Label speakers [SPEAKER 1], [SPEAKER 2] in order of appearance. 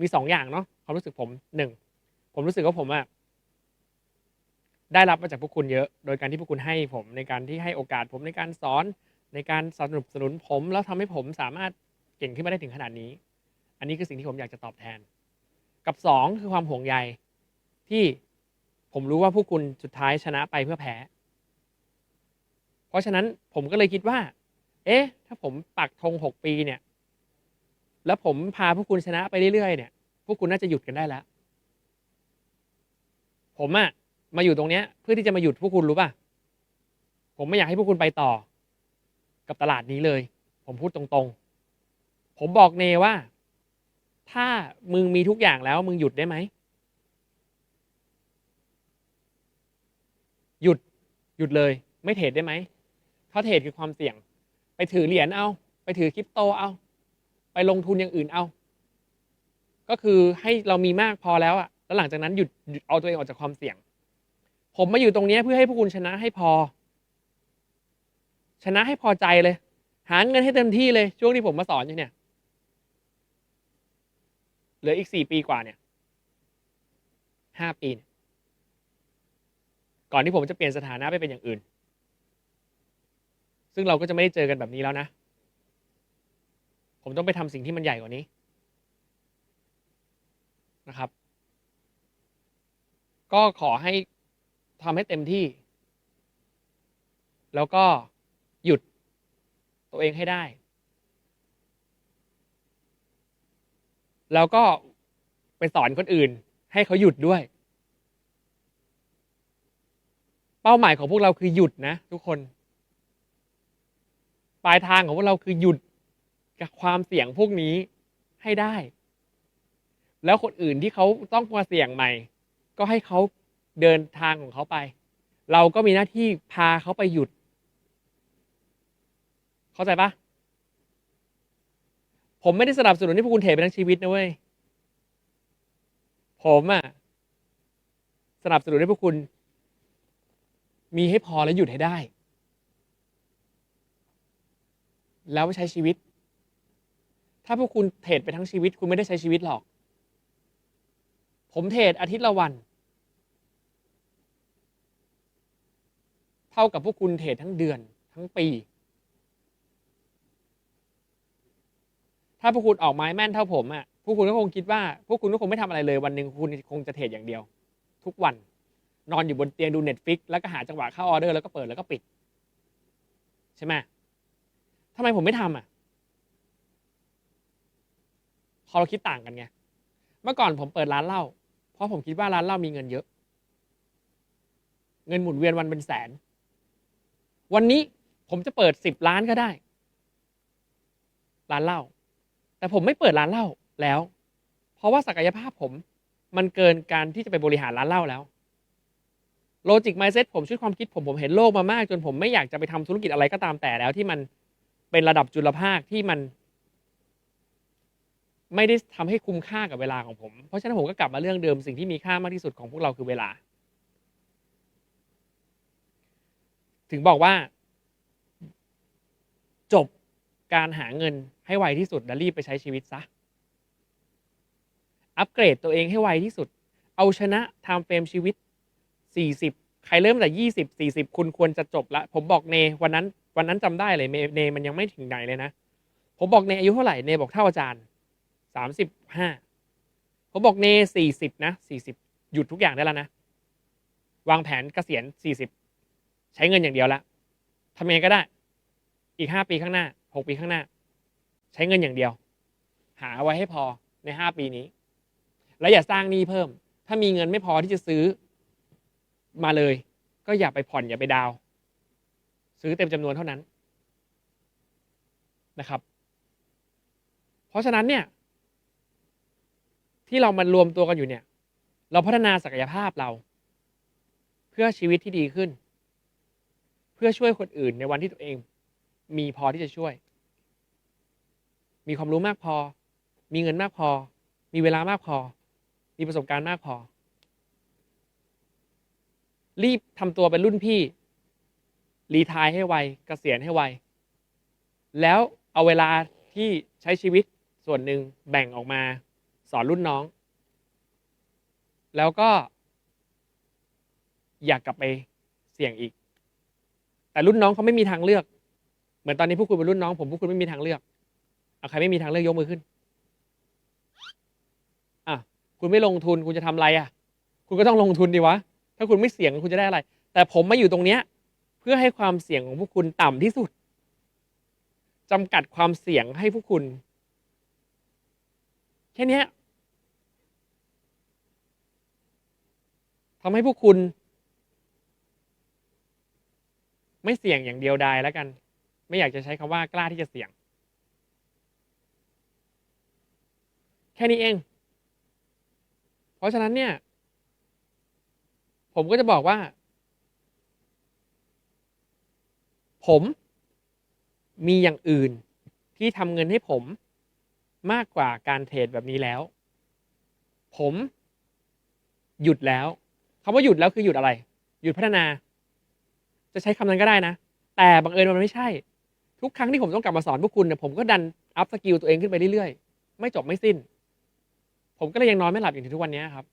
[SPEAKER 1] มีสองอย่างเนาะความรู้สึกผมหนึ่งผมรู้สึกว่าผมอะได้รับมาจากพวกคุณเยอะ โดยการที่พวกคุณให้ผมในการที่ให้โอกาสผมในการสอนในการสนับสนุนผม แล้วทำให้ผมสามารถเก่งขึ้นมาได้ถึงขนาดนี้ อันนี้คือสิ่งที่ผมอยากจะตอบแทน กับสองคือความห่วงใยที่ผมรู้ว่าพวกคุณสุดท้ายชนะไปเพื่อแพ้ เพราะฉะนั้นผมก็เลยคิดว่า เอ๊ะ ถ้าผมปักธงหกปีเนี่ย แล้วผมพาพวกคุณชนะไปเรื่อยๆเนี่ย พวกคุณน่าจะหยุดกันได้แล้ว ผมอะมาอยู่ตรงเนี้ย เพื่อที่จะมาหยุดพวกคุณรู้ป่ะ ผมไม่อยากให้พวกคุณไปต่อ กับตลาดนี้เลย ผมพูดตรงๆ ผมบอกเนว่า ถ้ามึงมีทุกอย่างแล้ว มึงหยุดได้ไหม หยุด หยุดเลย ไม่เทรดได้ไหมเพราะเทรดคือความเสี่ยง ไปถือเหรียญเอา ไปถือคริปโตเอา ไปลงทุนอย่างอื่นเอา ก็คือให้เรามีมากพอแล้วอะแล้วหลังจากนั้นหยุดหยุดเอาตัวเองออกจากความเสี่ยง ผมมาอยู่ตรงนี้เพื่อให้พวกคุณชนะให้พอ ชนะให้พอใจเลย หาเงินให้เต็มที่เลย ช่วงที่ผมมาสอนอยู่เนี่ยเหลืออีกสี่ปีกว่าเนี่ยห้าปีเนี่ยก่อนที่ผมจะเปลี่ยนสถานะไปเป็นอย่างอื่น ซึ่งเราก็จะไม่ได้เจอกันแบบนี้แล้วนะ ผมต้องไปทำสิ่งที่มันใหญ่กว่านี้นะครับ ก็ขอให้ทำให้เต็มที่ แล้วก็หยุดตัวเองให้ได้ แล้วก็ไปสอนคนอื่น ให้เขาหยุดด้วย เป้าหมายของพวกเราคือหยุดนะ ทุกคน ปลายทางของพวกเราคือหยุด กับความเสี่ยงพวกนี้ให้ได้ แล้วคนอื่นที่เขาต้องมาเสี่ยงใหม่ ก็ให้เขาเดินทางของเขาไป เราก็มีหน้าที่พาเขาไปหยุด เข้าใจปะผมไม่ได้สนับสนุนให้พวกคุณเทรดไปทั้งชีวิตนะเว้ย ผมอะสนับสนุนให้พวกคุณ มีให้พอแล้วหยุดให้ได้ แล้วใช้ชีวิต ถ้าพวกคุณเทรดไปทั้งชีวิตคุณไม่ได้ใช้ชีวิตหรอก ผมเทรดอาทิตย์ละวัน เท่ากับพวกคุณเทรดทั้งเดือนทั้งปี ถ้าพวกคุณออกไม้แม่นเท่าผมอะพวกคุณก็คงคิดว่า พวกคุณก็คงไม่ทำอะไรเลยวันหนึ่งคุณคงจะเทรดอย่างเดียว ทุกวัน นอนอยู่บนเตียงดูเน็ตฟิกแล้วก็หาจังหวะเข้าออเดอร์แล้วก็เปิดแล้วก็ปิด ใช่ไหมทำไมผมไม่ทำอะ พอเราคิดต่างกันไงเมื่อก่อนผมเปิดร้านเหล้าเพราะผมคิดว่าร้านเหล้ามีเงินเยอะ เงินหมุนเวียนวันเป็นแสน วันนี้ผมจะเปิดสิบล้านก็ได้ ร้านเหล้าแต่ผมไม่เปิดร้านเหล้าแล้ว เพราะว่าศักยภาพผมมันเกินการที่จะไปบริหารร้านเหล้าแล้วโลจิกไมเซ็ตผมชุดความคิดผมผมเห็นโลกมามาก จนผมไม่อยากจะไปทำธุรกิจอะไรก็ตามแต่แล้วที่มันเป็นระดับจุลภาคที่มัน ไม่ได้ทำให้คุ้มค่ากับเวลาของผม เพราะฉะนั้นผมก็กลับมาเรื่องเดิมสิ่งที่มีค่ามากที่สุดของพวกเราคือเวลา ถึงบอกว่า จบการหาเงินให้ไวที่สุดและรีบไปใช้ชีวิตซะ อัปเกรดตัวเองให้ไวที่สุด เอาชนะไทม์เฟรมชีวิต 40 ใครเริ่มแต่20 40 คุณควรจะจบละ ผมบอกเนวันนั้น วันนั้นจำได้เลยเนเนมันยังไม่ถึงไหนเลยนะ ผมบอกเนอายุเท่าไหร่เนบอกเท่าอาจารย์ 35ผมบอกเน40นะ40หยุดทุกอย่างได้แล้วนะ วางแผนเกษียณ40ใช้เงินอย่างเดียวละทำยังไงก็ได้ อีก5ปีข้างหน้า6ปีข้างหน้า ใช้เงินอย่างเดียว หาไว้ให้พอใน5ปีนี้ แล้วอย่าสร้างหนี้เพิ่ม ถ้ามีเงินไม่พอที่จะซื้อมาเลย ก็อย่าไปผ่อนอย่าไปดาว ซื้อเต็มจำนวนเท่านั้นนะครับ เพราะฉะนั้นเนี่ย ที่เรามารวมตัวกันอยู่เนี่ย เราพัฒนาศักยภาพเรา เพื่อชีวิตที่ดีขึ้น เพื่อช่วยคนอื่นในวันที่ตัวเอง มีพอที่จะช่วย มีความรู้มากพอ มีเงินมากพอ มีเวลามากพอ มีประสบการณ์มากพอ รีบทำตัวเป็นรุ่นพี่ รีทายให้ไวกเกษียณให้ไว แล้วเอาเวลาที่ใช้ชีวิตส่วนหนึ่งแบ่งออกมา สอนรุ่นน้อง แล้วก็ อยากกลับไปเสี่ยงอีก แต่รุ่นน้องเขาไม่มีทางเลือก เหมือนตอนนี้พวกคุณเป็นรุ่นน้องผมพวกคุณไม่มีทางเลือกเอาใครไม่มีทางเลือกยกมือขึ้นอะคุณไม่ลงทุนคุณจะทำอะไรอะ คุณก็ต้องลงทุนดีวะ ถ้าคุณไม่เสี่ยงคุณจะได้อะไร แต่ผมมาอยู่ตรงเนี้ย เพื่อให้ความเสี่ยงของพวกคุณต่ำที่สุดจำกัดความเสี่ยงให้พวกคุณแค่นี้ ทำให้พวกคุณ ไม่เสี่ยงอย่างเดียวดายแล้วกัน ไม่อยากจะใช้คำว่ากล้าที่จะเสี่ยง แค่นี้เอง เพราะฉะนั้นเนี่ย ผมก็จะบอกว่า ผมมีอย่างอื่นที่ทำเงินให้ผมมากกว่าการเทรดแบบนี้แล้ว ผมหยุดแล้ว คาว่าหยุดแล้วคือหยุดอะไร หยุดพัฒนา จะใช้คำนั้นก็ได้นะ แต่บังเอิญมันไม่ใช่ ทุกครั้งที่ผมต้องกลับมาสอนพวกคุณเนี่ยผมก็ดันอัพสกิลตัวเองขึ้นไปเรื่อยๆ ไม่จบไม่สิ้น ผมก็เลยยังนอนไม่หลับอย่างถึงทุกวันนี้ครับ